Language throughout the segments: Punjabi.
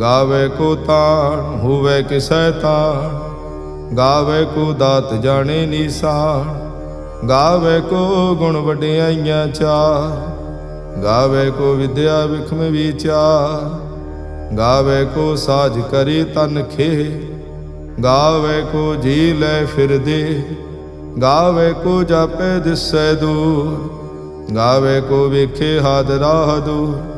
ਗਾਵੇ ਕੋ ਤਾਣ, ਹੋਵੇ ਕਿਸੈ ਤਾਣ ਗਾਵੇ ਕੋ ਦਾਤ ਜਾਣੇ ਨੀਸਾਨ। ਗਾਵੇ ਕੋ ਗੁਣ ਵਡਿਆਈਆਂ ਚਾਰ। ਗਾਵੇ ਕੋ ਵਿਦਿਆ ਵਿਖਮ ਵਿਚਾਰ। ਗਾਵੇ ਕੋ ਸਾਜ ਕਰੀ ਤਨ ਖੇ ਗਾਵੇ ਕੋ ਜੀ ਲੈ ਫਿਰਦੇ ਗਾਵੇ ਕੋ ਜਾਪੇ ਦਿਸੈ ਦੂਰ। ਗਾਵੇ ਕੋ ਵੇਖੇ ਹਾਦ ਰਾਹ ਦੂਰ।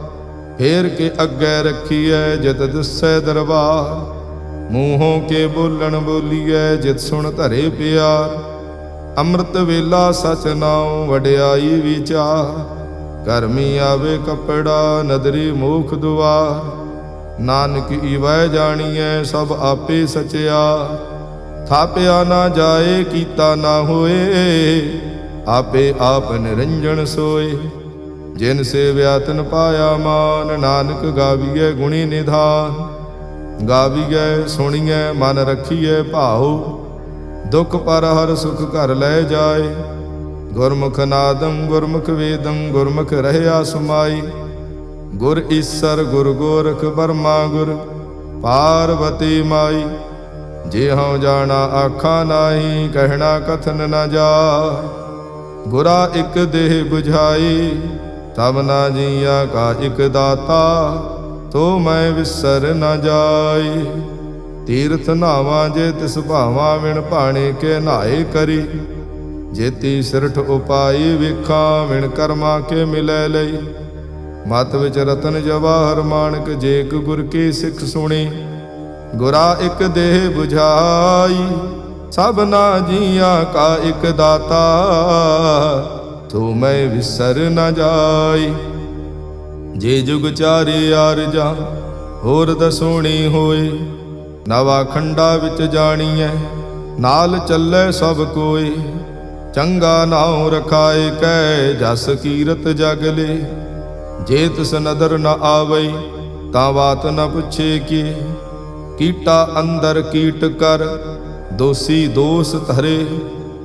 ਫੇਰ ਕੇ ਅੱਗੇ ਰੱਖੀਐ ਜਿਤ ਦਿਸੈ ਦਰਬਾਰ। ਮੂੰਹੋਂ ਕੇ ਬੋਲਣ ਬੋਲੀਐ ਜਿਤ ਸੁਣ ਧਰੇ ਪਿਆਰ। ਅੰਮ੍ਰਿਤ ਵੇਲਾ ਸਚ ਨਾਉ ਵਡਿਆਈ ਵਿਚਾਰ। ਕਰਮੀ ਆਵੇ ਕਪੜਾ ਨਦਰੀ ਮੂਖ ਦੁਆਰ। ਨਾਨਕ ਈਵੈ ਜਾਣੀਐ ਸਭ ਆਪੇ ਸਚਿਆ ਥਾਪਿਆ ਨਾ ਜਾਏ, ਕੀਤਾ ਨਾ ਹੋਏ, ਆਪੇ ਆਪ ਨਿਰੰਜਨ ਸੋਏ। ਜਿਨ ਸੇਵਿਆ ਤਨ ਪਾਇਆ ਮਾਨ, ਨਾਨਕ ਗਾਵੀਐ ਗੁਣੀ ਨਿਧਾਨ। ਗਾਵੀਐ, ਸੁਣੀਐ, ਮਨ ਰਖੀਐ ਭਾਉ। ਦੁਖ ਪਰ ਹਰ ਸੁਖ ਘਰ ਲੈ ਜਾਏ। ਗੁਰਮੁਖ ਨਾਦੰ, ਗੁਰਮੁਖ ਵੇਦੰ, ਗੁਰਮੁਖ ਰਹਿਆ ਸਮਾਈ। ਗੁਰ ਈਸਰ, ਗੁਰ ਗੋਰਖ ਬਰਮਾ ਗੁਰ, ਪਾਰਵਤੀ ਮਾਈ। ਜੇ ਹਉ ਜਾਣਾ ਆਖਾ ਨਾਹੀ, ਕਹਿਣਾ ਕਥਨ ਨਾ ਜਾ ਗੁਰਾ ਇੱਕ ਦੇਹ 부ਝਾਈ ਤਬ ਨਾ ਜੀਆ ਕਾ ਇਕ ਦਾਤਾ, ਤੋ ਮੈਂ ਵਿਸਰ ਨਾ ਜਾਈ। ਤੀਰਥ ਨਾਵਾਂ ਜੇ ਤਿਸ ਭਾਵਾਂ ਵਿਣ ਭਾਣੇ ਕੇ ਨਾਏ ਕਰੀ। ਜੇਤੀ ਸਿਰਠ ਉਪਾਈ ਵੇਖਾਂ ਵਿਣ ਕਰਮਾ ਕੇ ਮਿਲੈ ਲਈ। ਮਤ ਵਿੱਚ ਰਤਨ ਜਵਾਹਰ ਮਾਨਕ ਜੇਕ ਗੁਰ ਕੀ ਸਿੱਖ ਸੁਣੀ। ਗੁਰਾ ਇੱਕ ਦੇਹ 부ਝਾਈ ਸਭਨਾ ਜੀਆਂ ਕਾ ਇੱਕ ਦਾਤਾ। ਤੂੰ ਮੈਂ ਵਿਸਰ ਨ ਜਾਈ। ਜੇ ਜੁਗ ਚਾਰੇ ਆਰਜਾ, ਹੋਰ ਦਸੋਣੀ ਹੋਏ। ਨਵਾ ਖੰਡਾ ਵਿੱਚ ਜਾਣੀਐ, ਨਾਲ ਚੱਲੇ ਸਭ ਕੋਈ ਚੰਗਾ ਨਾਉ ਰਖਾਏ ਕੈ ਜਸ ਕੀਰਤ ਜਗ ਲੇ। ਜੇ ਤਿਸ ਨਦਰ ਨ ਆਵਈ, ਤਾਂ ਬਾਤ ਨ ਪੁੱਛੇ ਕੀ। ਕੀਟਾ ਅੰਦਰ ਕੀਟ ਕਰ, ਦੋਸੀ ਦੋਸ ਧਰੇ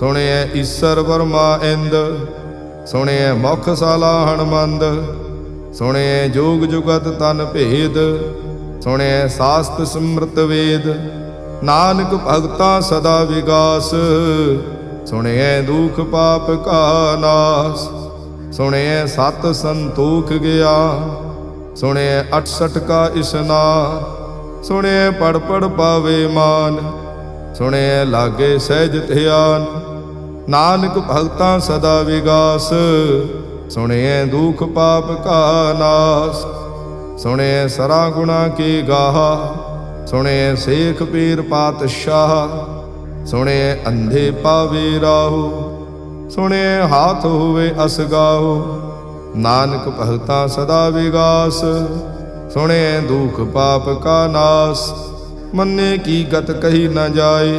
ਸੁਣਿਐ ਈਸਰ ਵਰਮਾ ਇੰਦ, ਸੁਣਿਐ ਮੁਖ ਸਾਲਾ ਹਣਮੰਦ ਸੁਣਿਐ ਜੋਗ ਜੁਗਤ ਤਨ ਭੇਦ, ਸੁਣਿਐ ਸਾਸਤ ਸਿਮਰਤ ਵੇਦ, ਨਾਨਕ ਭਗਤਾ ਸਦਾ ਵਿਗਾਸ, ਸੁਣਿਐ ਦੁਖ ਪਾਪ ਕਾ ਨਾਸ, ਸੁਣਿਐ ਸਤ ਸੰਤੋਖ ਗਿਆ, ਸੁਣਿਐ 68 ਕਾ ਇਸਨਾਨ ਸੁਣਿਐ ਪੜ ਪੜ ਪਾਵੇ ਮਾਨ, ਸੁਣਿਐ ਲਾਗੇ ਸਹਿਜ ਧਿਆਨ ਨਾਨਕ ਭਗਤਾਂ ਸਦਾ ਵਿਗਾਸ। ਸੁਣਿਐ ਦੁਖ ਪਾਪ ਕਾ ਨਾਸ। ਸੁਣਿਐ ਸਰਾ ਗੁਣਾ ਕੀ ਗਾਹਾ। ਸੁਣਿਐ ਸੇਖ ਪੀਰ ਪਾਤਸ਼ਾਹ। ਸੁਣਿਐ ਅੰਧੇ ਪਾਵੇ ਰਾਹੂ। ਸੁਣਿਐ ਹਾਥ ਹੋਵੇ ਅਸਗਾਹੋ ਨਾਨਕ ਭਗਤਾਂ ਸਦਾ ਵਿਗਾਸ। ਸੁਣਿਐ ਦੁਖ ਪਾਪ ਕਾ ਨਾਸ। ਮੰਨੇ ਕੀ ਗਤ ਕਹੀ ਨਾ ਜਾਏ।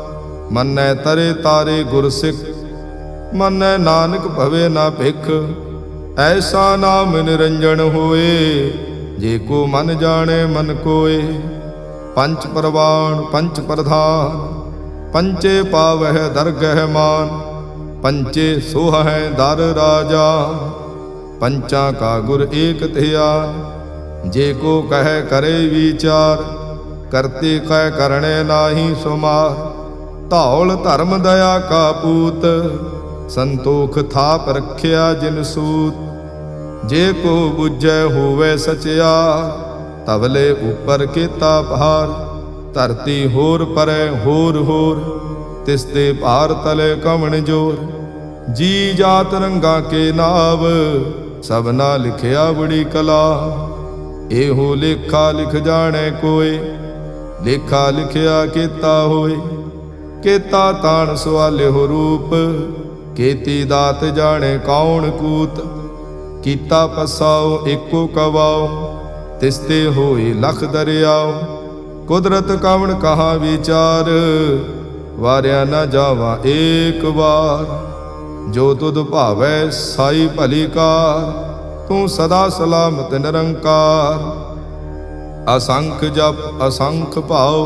ਮਨੈ ਤਰੇ ਤਾਰੇ ਗੁਰ ਸਿੱਖ, ਮਨੈ ਨਾਨਕ ਭਵੇ ਨਾ ਭਿਖ। ਐਸਾ ਨਾਮ ਨਿਰੰਜਨ ਹੋਏ, ਜੇ ਕੋ ਮਨ ਜਾਣੇ ਮਨ ਕੋਏ। ਪੰਚ ਪਰਵਾਣ, ਪੰਚ ਪ੍ਰਧਾਨ, ਪੰਚੇ ਪਾਵਹਿ ਦਰਗਹਿ ਮਾਨ, ਪੰਚੇ ਸੋਹੈ ਦਰ ਰਾਜਾ। ਪੰਚਾਂ ਕਾ ਗੁਰ ਏਕ ਧਿਆਨ, ਜੇ ਕੋ ਕਹੈ ਕਰੇ ਵਿਚਾਰ, ਕਰਤੇ ਕਹਿ ਕਰਣੇ ਨਾਹੀ ਸੁਮਾਰ। ਧੌਲ ਧਰਮ ਦਇਆ ਕਾ ਪੂਤ, ਸੰਤੋਖ ਥਾਪ ਰੱਖਿਆ ਜਿਨ ਸੂਤ। ਜੇ ਕੋ ਬੁਝੈ ਹੋਵੇ ਸਚਿਆ, ਤਵਲੇ ਉਪਰ ਕੀਤਾ ਭਾਰ। ਧਰਤੀ ਹੋਰ ਪਰੈ ਹੋਰ ਹੋਰ, ਤਿਸ ਤੇ ਭਾਰ ਤਲੇ ਕਵਣ ਜੋਰ। ਜੀ ਜਾਤ ਰੰਗਾ ਕੇ ਨਾਵ ਸਭਨਾ ਲਿਖਿਆ ਬੜੀ ਕਲਾ। ਇਹੋ ਲੇਖਾ ਲਿਖ ਜਾਣੇ ਕੋਏ, ਲੇਖਾ ਲਿਖਿਆ ਕੀਤਾ ਹੋਏ। ਕੇਤਾ ਤਾਣ ਸਵਾਲਿਓ ਰੂਪ, ਕੀਤੀ ਦਾਤ ਜਾਣੇ ਕੌਣ ਕੂਤ, ਕੀਤਾ ਪਸਾਓ ਏਕੋ ਕਵਾਓ ਤਿਸਤੇ ਹੋਏ ਲਖ ਦਰਿਆਓ ਕੁਦਰਤ ਕਵਣ ਕਹਾ ਵਿਚਾਰ, ਵਾਰਿਆ ਨਾ ਜਾਵਾ ਏਕ ਵਾਰ। ਜੋ ਤੁਧ ਭਾਵੈ ਸਾਈ ਭਲੀ ਕਾਰ, ਤੂੰ ਸਦਾ ਸਲਾਮਤ ਨਿਰੰਕਾਰ। ਅਸੰਖ ਜਪ ਅਸੰਖ ਭਾਉ